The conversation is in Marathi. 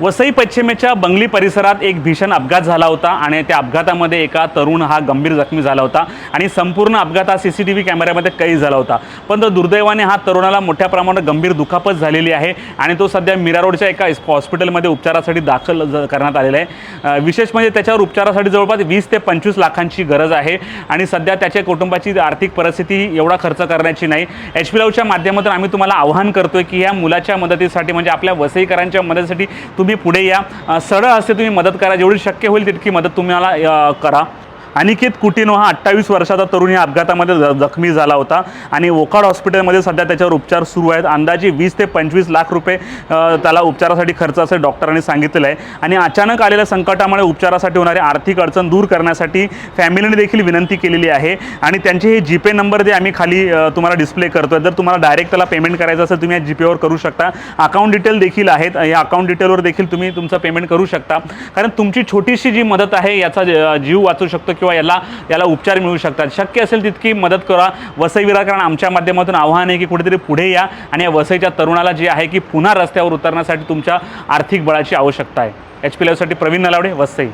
वसई पश्चिमेच्या बंगली परिसरात एक भीषण अपघात झाला होता आणि त्या अपघातामध्ये एका तरुण हा गंभीर जखमी झाला होता आणि संपूर्ण अपघात हा सी सी टी व्ही कॅमेऱ्यामध्ये कैद झाला होता. पण तो दुर्दैवाने हा तरुणाला मोठ्या प्रमाणात गंभीर दुखापत झालेली आहे आणि तो सध्या मीरा रोडच्या एका हॉस्पिटलमध्ये उपचारासाठी दाखल करण्यात आलेला आहे. विशेष म्हणजे त्याच्यावर उपचारासाठी जवळपास वीस ते पंचवीस लाखांची गरज आहे आणि सध्या त्याच्या कुटुंबाची आर्थिक परिस्थिती एवढा खर्च करण्याची नाही. एच पी लावच्या माध्यमातून आम्ही तुम्हाला आवाहन करतोय की या मुलाच्या मदतीसाठी म्हणजे आपल्या वसईकरांच्या मदतीसाठी तुम्ही पुढे या. सरळ असते तुम्ही मदत करा. जेवढी शक्य होईल तितकी मदत तुम्हाला करा. अनिकेत कुटिनो हा अठ्ठावीस वर्षाचा तरुण या अपघातामध्ये ज- जखमी झाला होता. आणि वोकाड हॉस्पिटलमध्ये सध्या त्याच्यावर उपचार सुरू आहेत. अंदाजे वीस ते पंचवीस लाख रुपये त्याला उपचारासाठी खर्च असे डॉक्टरांनी सांगितलेलं आहे. आणि अचानक आलेल्या संकटामुळे उपचारासाठी होणारी आर्थिक अडचण दूर करण्यासाठी फॅमिलीने देखील विनंती केलेली आहे. आणि त्यांचे हे जीपे नंबर जे आम्ही खाली तुम्हाला डिस्प्ले करतो जर तुम्हाला डायरेक्ट त्याला पेमेंट करायचं असेल तुम्ही या जीपेवर करू शकता. अकाउंट डिटेल देखील आहेत. या अकाउंट डिटेलवर देखील तुम्ही तुमचं पेमेंट करू शकता. कारण तुमची छोटीशी जी मदत आहे याचा जीव वाचू शकतो किंवा याला याला उपचार मिळू शकतात. शक्य असेल तितकी मदत करा. वसई विराकरण आमच्या माध्यमातून आव्हान आहे की कुठेतरी पुढे या आणि या वसईच्या तरुणाला जे आहे की पुन्हा रस्त्यावर उतरण्यासाठी तुमच्या आर्थिक बळाची आवश्यकता आहे. H P Praveen Nalawade Vasai.